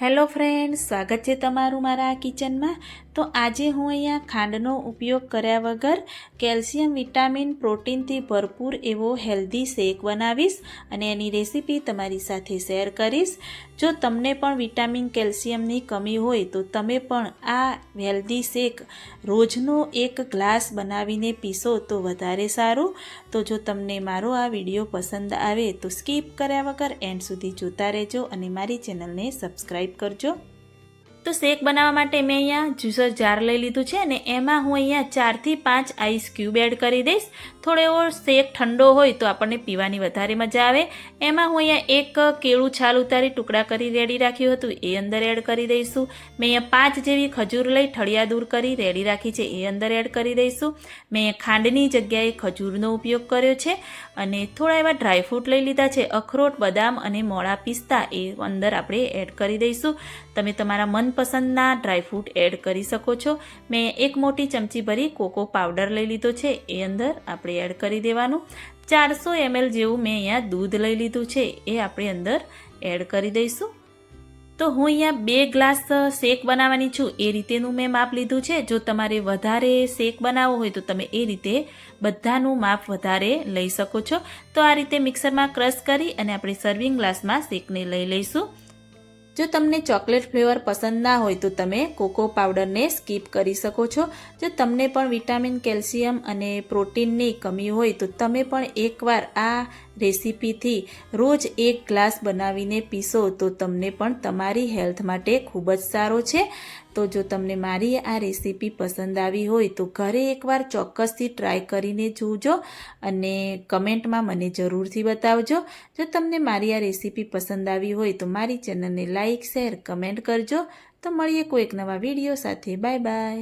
Hello friend સ્વાગત છે તમારું મારા કિચનમાં. તો આજે હું અહીંયા ખાંડનો ઉપયોગ કર્યા વગર કેલ્શિયમ, વિટામિન, પ્રોટીનથી ભરપૂર એવો હેલ્ધી શેક બનાવીશ અને એની રેસીપી તમારી સાથે શેર કરીશ. જો તમને પણ વિટામિન, કેલ્શિયમની કમી હોય તો તમે પણ આ હેલ્ધી શેક રોજનો એક ગ્લાસ બનાવીને પીશો તો વધારે સારું. તો જો તમને મારો આ વીડિયો પસંદ આવે તો સ્કીપ કર્યા વગર એન્ડ સુધી જોતા રહેજો અને મારી ચેનલને સબસ્ક્રાઈબ કરજો. તો શેક બનાવવા માટે મેં અહીંયા જ્યુસર જાર લઈ લીધું છે અને એમાં હું અહીંયા ચારથી પાંચ આઈસ ક્યુબ એડ કરી દઈશ. થોડો એવો શેક ઠંડો હોય તો આપણને પીવાની વધારે મજા આવે. એમાં હું અહીંયા એક કેળું છાલ ઉતારી ટુકડા કરી રેડી રાખ્યું હતું, એ અંદર એડ કરી દઈશું. મેં અહીંયા પાંચ જેવી ખજૂર લઈ ઠળિયા દૂર કરી રેડી રાખી છે, એ અંદર એડ કરી દઈશું. મેં ખાંડની જગ્યાએ ખજૂરનો ઉપયોગ કર્યો છે અને થોડા એવા ડ્રાયફ્રૂટ લઈ લીધા છે, અખરોટ, બદામ અને મોળા પિસ્તા, એ અંદર આપણે એડ કરી દઈશું. તમે તમારા મનપસંદના ડ્રાયફ્રૂટ એડ કરી શકો છો. મેં એક મોટી ચમચી ભરી કોકો પાવડર લઈ લીધો છે. એ અંદર આપણે એડ કરી દેવાનું. ચારસો એમએલ જેવું મેં અહીંયા દૂધ લઈ લીધું છે. એ આપણે અંદર એડ કરી દઈશું. તો હું અહીંયા બે ગ્લાસ શેક બનાવવાની છું. એ રીતેનું મેં માપ લીધું છે. જો તમારે વધારે શેક બનાવવો હોય તો તમે એ રીતે બધાનું માપ વધારે લઈ શકો છો. તો આ રીતે મિક્સરમાં ક્રશ કરી અને આપણે સર્વિંગ ગ્લાસમાં શેકને લઈ લઈશું. જો તમને ચોકલેટ ફ્લેવર પસંદ ના હોય તો તમે કોકો પાવડરને સ્કીપ કરી શકો છો. જો તમને પણ વિટામિન, કેલ્શિયમ અને પ્રોટીનની કમી હોય તો તમે પણ એકવાર આ રેસીપીથી રોજ એક ગ્લાસ બનાવીને પીશો તો તમને પણ તમારી હેલ્થ માટે ખૂબ જ સારો છે. તો જો તમને મારી આ રેસીપી પસંદ આવી હોય તો ઘરે એકવાર ચોક્કસથી ટ્રાય કરીને જોજો અને કમેન્ટમાં મને જરૂરથી બતાવજો. જો તમને મારી આ રેસીપી પસંદ આવી હોય તો મારી ચેનલને લાઇક શેર કમેન્ટ કરજો. તો મળીએ કોઈક નવા વીડિયો સાથે. Bye bye